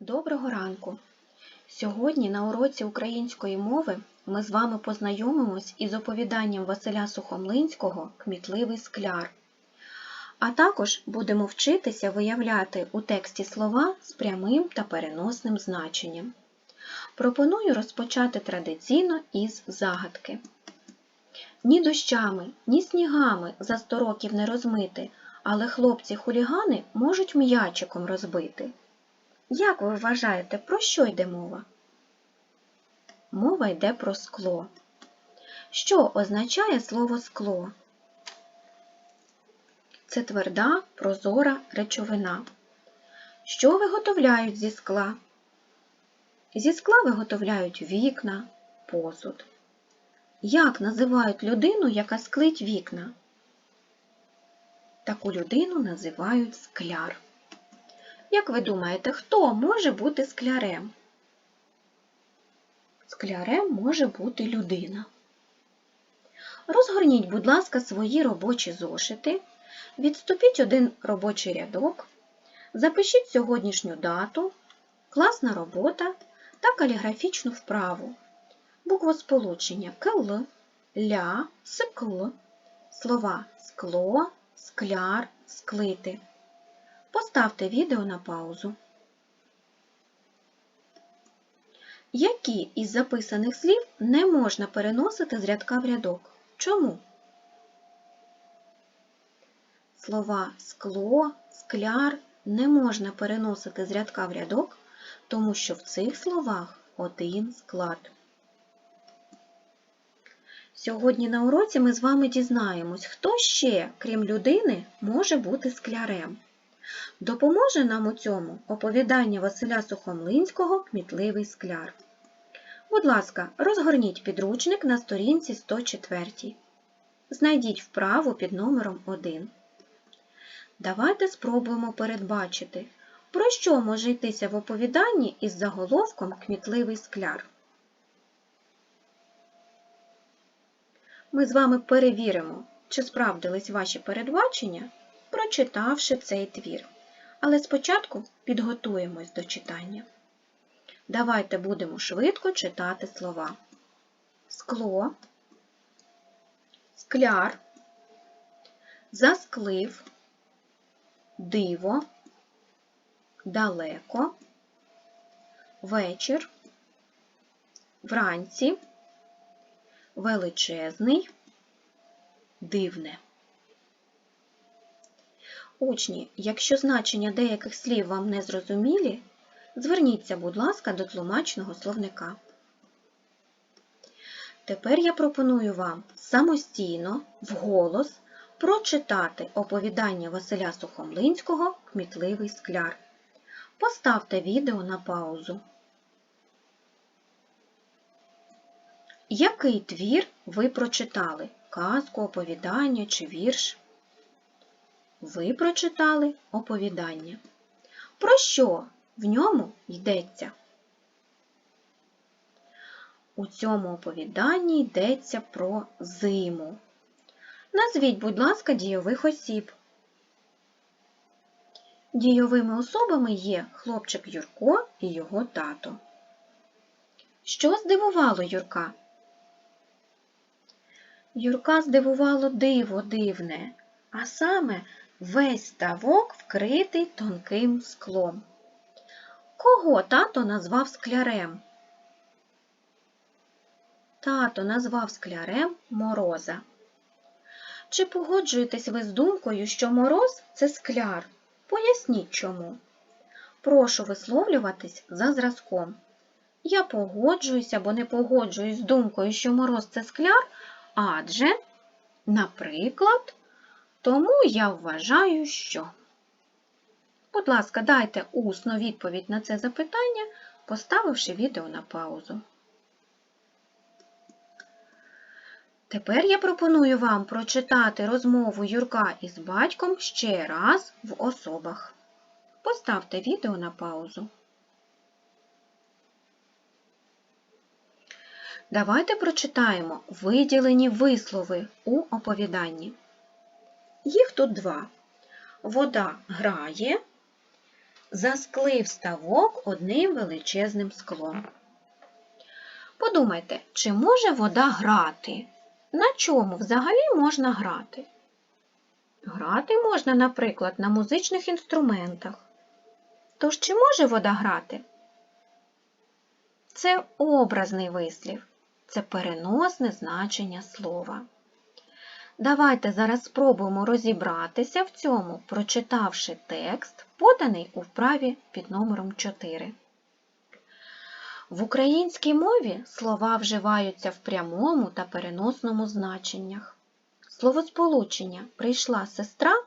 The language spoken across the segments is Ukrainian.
Доброго ранку! Сьогодні на уроці української мови ми з вами познайомимось із оповіданням Василя Сухомлинського Кмітливий скляр. А також будемо вчитися виявляти у тексті слова з прямим та переносним значенням. Пропоную розпочати традиційно із загадки. Ні дощами, ні снігами за сто років не розмити, але хлопці-хулігани можуть м'ячиком розбити. Як ви вважаєте, про що йде мова? Мова йде про скло. Що означає слово скло? Це тверда, прозора речовина. Що виготовляють зі скла? Зі скла виготовляють вікна, посуд. Як називають людину, яка склить вікна? Таку людину називають скляр. Як ви думаєте, хто може бути склярем? Склярем може бути людина. Розгорніть, будь ласка, свої робочі зошити, відступіть один робочий рядок, запишіть сьогоднішню дату, класна робота та каліграфічну вправу. Буквосполучення кл, ля, скл, слова скло, скляр, склити. Поставте відео на паузу. Які із записаних слів не можна переносити з рядка в рядок? Чому? Слова скло, скляр не можна переносити з рядка в рядок, тому що в цих словах один склад. Сьогодні на уроці ми з вами дізнаємось, хто ще, крім людини, може бути склярем. Допоможе нам у цьому оповідання Василя Сухомлинського Кмітливий скляр. Будь ласка, розгорніть підручник на сторінці 104. Знайдіть вправу під номером 1. Давайте спробуємо передбачити, про що може йтися в оповіданні із заголовком Кмітливий скляр. Ми з вами перевіримо, чи справдились ваші передбачення прочитавши цей твір. Але спочатку підготуємось до читання. Давайте будемо швидко читати слова. Скло, скляр, засклив, диво, далеко, вечір, вранці, величезний, дивне. Учні, якщо значення деяких слів вам не зрозумілі, зверніться, будь ласка, до тлумачного словника. Тепер я пропоную вам самостійно, вголос, прочитати оповідання Василя Сухомлинського Кмітливий скляр. Поставте відео на паузу. Який твір ви прочитали? Казку, оповідання чи вірш? Ви прочитали оповідання. Про що в ньому йдеться? У цьому оповіданні йдеться про зиму. Назвіть, будь ласка, дійових осіб. Дійовими особами є хлопчик Юрко і його тато. Що здивувало Юрка? Юрка здивувало диво дивне, а саме Весь ставок вкритий тонким склом. Кого тато назвав склярем? Тато назвав склярем мороза. Чи погоджуєтесь ви з думкою, що мороз це скляр? Поясніть чому. Прошу висловлюватись за зразком. Я погоджуюсь або не погоджуюсь з думкою, що мороз це скляр, адже, наприклад, тому я вважаю, що. Будь ласка, дайте усну відповідь на це запитання, поставивши відео на паузу. Тепер я пропоную вам прочитати розмову Юрка із батьком ще раз в особах. Поставте відео на паузу. Давайте прочитаємо виділені вислови у оповіданні. Їх тут два. Вода грає, засклив ставок одним величезним склом. Подумайте, чи може вода грати? На чому взагалі можна грати? Грати можна, наприклад, на музичних інструментах. Тож чи може вода грати? Це образний вислів, це переносне значення слова. Давайте зараз спробуємо розібратися в цьому, прочитавши текст, поданий у вправі під номером 4. В українській мові слова вживаються в прямому та переносному значеннях. Словосполучення прийшла сестра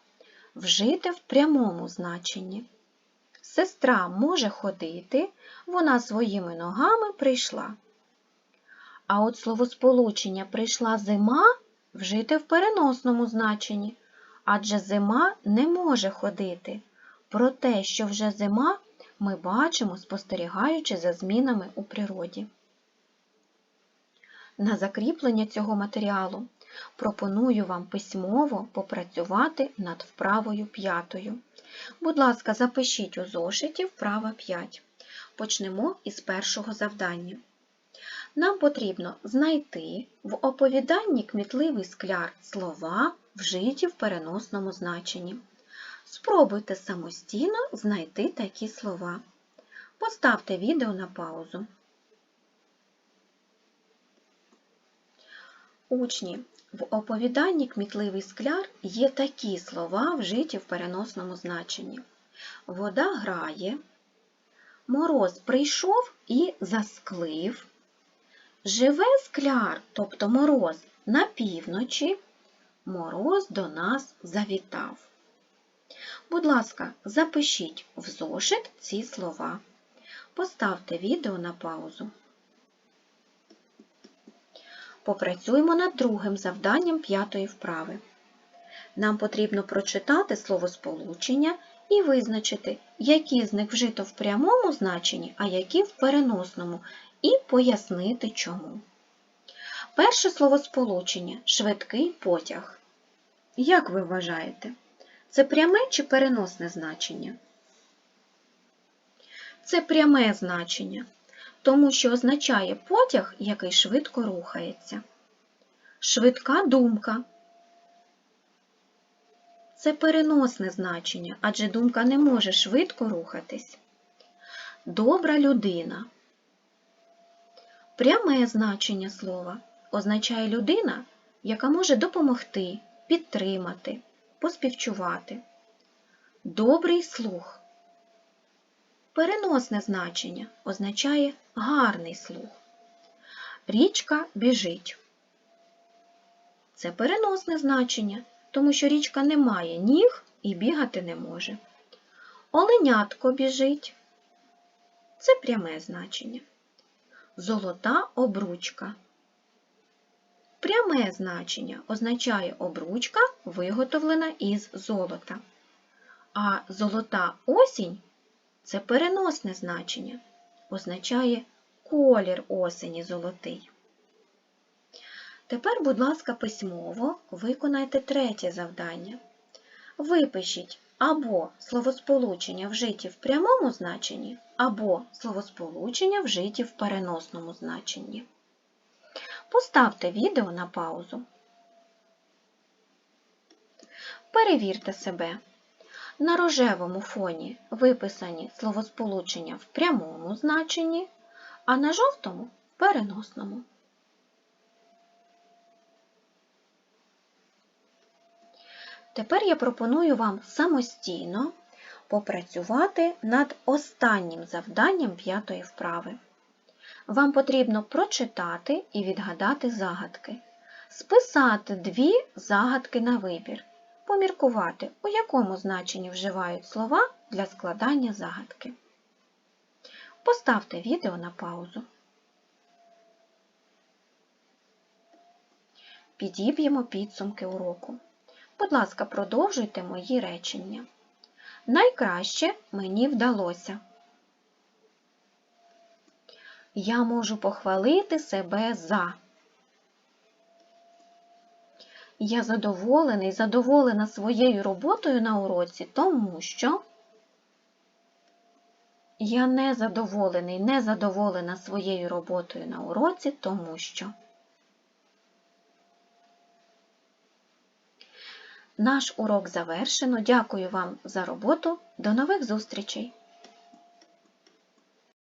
вжите в прямому значенні. Сестра може ходити, вона своїми ногами прийшла. А от словосполучення прийшла зима вжите в переносному значенні, адже зима не може ходити. Про те, що вже зима, ми бачимо, спостерігаючи за змінами у природі. На закріплення цього матеріалу пропоную вам письмово попрацювати над вправою п'ятою. Будь ласка, запишіть у зошиті вправа 5. Почнемо із першого завдання. Нам потрібно знайти в оповіданні кмітливий скляр слова, вжиті в переносному значенні. Спробуйте самостійно знайти такі слова. Поставте відео на паузу. Учні, в оповіданні кмітливий скляр є такі слова, вжиті в переносному значенні. Вода грає, мороз прийшов і засклив, живе скляр, тобто мороз на півночі, мороз до нас завітав. Будь ласка, запишіть в зошит ці слова. Поставте відео на паузу. Попрацюємо над другим завданням п'ятої вправи. Нам потрібно прочитати словосполучення і визначити, які з них вжито в прямому значенні, а які в переносному, і пояснити чому. Перше словосполучення швидкий потяг. Як ви вважаєте? Це пряме чи переносне значення? Це пряме значення, тому що означає потяг, який швидко рухається. Швидка думка. Це переносне значення, адже думка не може швидко рухатись. Добра людина. Пряме значення слова означає людина, яка може допомогти, підтримати поспівчувати. Добрий слух. Переносне значення означає гарний слух. Річка біжить. Це переносне значення, тому що річка не має ніг і бігати не може. Оленятко біжить. Це пряме значення. Золота обручка. Пряме значення означає обручка, виготовлена із золота. А золота осінь це переносне значення, означає колір осені золотий. Тепер, будь ласка, письмово виконайте третє завдання. Випишіть або словосполучення вжиті в прямому значенні, або словосполучення вжиті в переносному значенні. Поставте відео на паузу. Перевірте себе. На рожевому фоні виписані словосполучення в прямому значенні, а на жовтому в переносному. Тепер я пропоную вам самостійно попрацювати над останнім завданням п'ятої вправи. Вам потрібно прочитати і відгадати загадки, списати дві загадки на вибір, поміркувати, у якому значенні вживають слова для складання загадки. Поставте відео на паузу. Підіб'ємо підсумки уроку. Будь ласка, продовжуйте мої речення. Найкраще мені вдалося. Я можу похвалити себе за. Я задоволений, задоволена своєю роботою на уроці, тому що Я не задоволений, не задоволена своєю роботою на уроці, тому що. Наш урок завершено. Дякую вам за роботу. До нових зустрічей!